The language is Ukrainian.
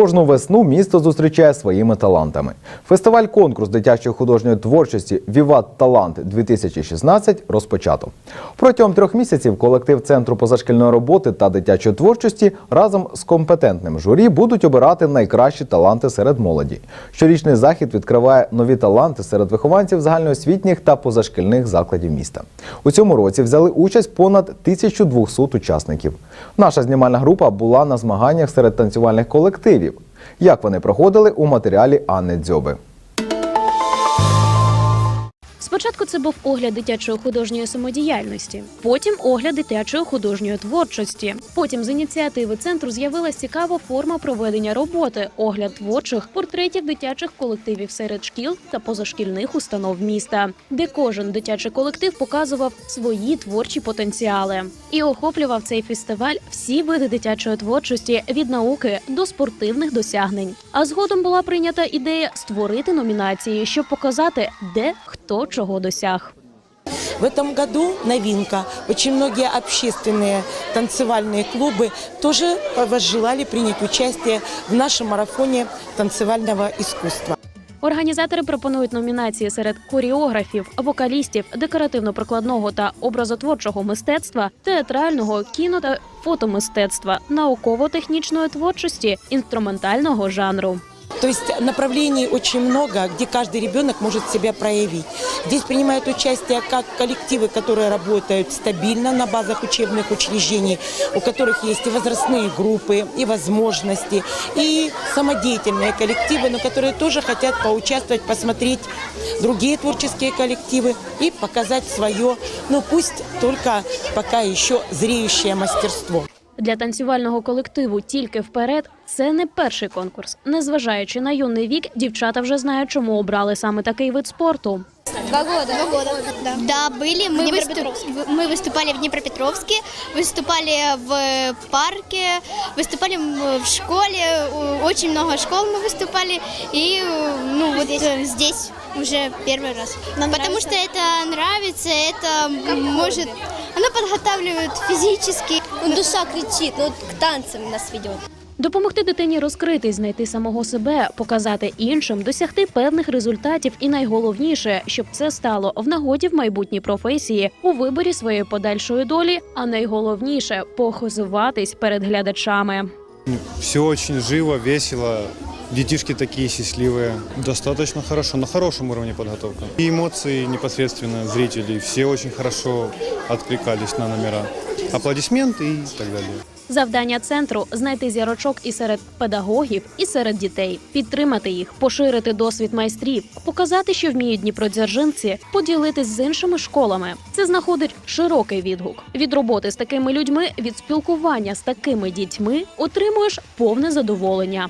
Кожну весну місто зустрічає своїми талантами. Фестиваль конкурс дитячої художньої творчості Віват Талант 2016 розпочато. Протягом трьох місяців колектив центру позашкільної роботи та дитячої творчості разом з компетентним журі будуть обирати найкращі таланти серед молоді. Щорічний захід відкриває нові таланти серед вихованців загальноосвітніх та позашкільних закладів міста. У цьому році взяли участь понад 1200 учасників. Наша знімальна група була на змаганнях серед танцювальних колективів. Як вони проходили у матеріалі Анни Дзьоби. Спочатку це був огляд дитячої художньої самодіяльності, потім огляд дитячої художньої творчості. Потім з ініціативи центру з'явилась цікава форма проведення роботи огляд творчих портретів дитячих колективів серед шкіл та позашкільних установ міста, де кожен дитячий колектив показував свої творчі потенціали і охоплював цей фестиваль всі види дитячої творчості від науки до спортивних досягнень. А згодом була прийнята ідея створити номінації, щоб показати, де хто чого досяг. В этом году новинка. Очень многие общественные танцевальные клубы тоже возжелали принять участие в нашем марафоне танцевального искусства. Організатори пропонують номінації серед хореографів, вокалістів, декоративно-прикладного та образотворчого мистецтва, театрального, кіно та фотомистецтва, науково-технічної творчості, інструментального жанру. То есть направлений очень много, где каждый ребенок может себя проявить. Здесь принимают участие как коллективы, которые работают стабильно на базах учебных учреждений, у которых есть и возрастные группы, и возможности, и самодеятельные коллективы, но которые тоже хотят поучаствовать, посмотреть другие творческие коллективы и показать свое, ну пусть только пока еще зреющее мастерство. Для танцювального колективу тільки вперед це не перший конкурс. Незважаючи на юний вік, дівчата вже знають, чому обрали саме такий вид спорту. Два года. Два года, да. Да, были. Мы, выступ- в- мы выступали в Днепропетровске, выступали в парке, выступали м, в школе. У- Очень много школ мы выступали. И э, ну вот э, здесь уже первый раз. Нам Потому нравится? что это нравится, это м, может... Оно подготавливает физически. Ну, душа кричит, ну, к танцам нас ведет. Допомогти дитині розкритись, знайти самого себе, показати іншим, досягти певних результатів, і найголовніше, щоб це стало в нагоді в майбутній професії у виборі своєї подальшої долі. А найголовніше похизуватись перед глядачами. Все дуже живо, весело. Детишки такие счастливые. Достаточно хорошо, на хорошем уровне подготовка. И эмоции непосредственно зрителей. Все очень хорошо откликались на номера. Аплодисменты и так далее. Завдання центру знайти зірочок і серед педагогів, і серед дітей, підтримати їх, поширити досвід майстрів, показати, що вміють дніпродзержинці, поділитись з іншими школами. Це знаходить широкий відгук. Від роботи з такими людьми, від спілкування з такими дітьми отримуєш повне задоволення.